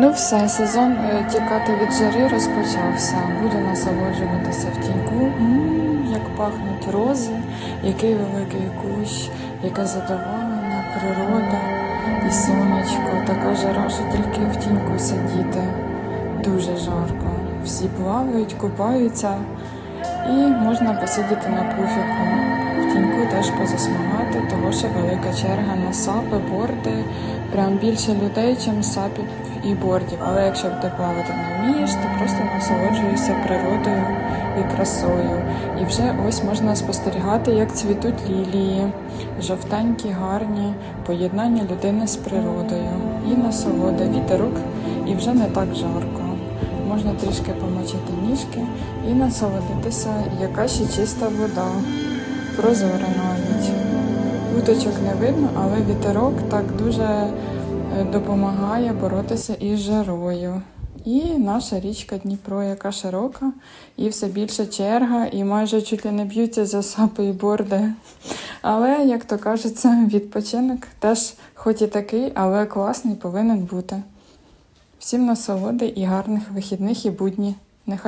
Ну все, сезон е, тікати від жари розпочався. Буду насолоджуватися в тіньку. Як пахнуть рози, який великий кущ, яка задоволена природа і сонечко. Така жара, що тільки в тіньку сидіти. Дуже жарко. Всі плавають, купаються і можна посидіти на пуфіку. В теж позасмагати, тому що велика черга на сапи, борди. Прям більше людей, ніж сапів і бордів. Але якщо ти плавати не вмієш, ти просто насолоджуєшся природою і красою. І вже ось можна спостерігати, як цвітуть лілії, жовтенькі, гарні, поєднання людини з природою. І насолода, вітерок, і вже не так жарко. Можна трішки помочити ніжки і насолодитися, яка ще чиста вода. Прозора навіть. Уточок не видно, але вітерок так дуже е, допомагає боротися із жарою. І наша річка Дніпро, яка широка, і все більше черга, і майже чуть не б'ються за сапи і борди. Але, як то кажеться, відпочинок теж, хоч і такий, але класний повинен бути. Всім насолоди і гарних вихідних і будні. Нехай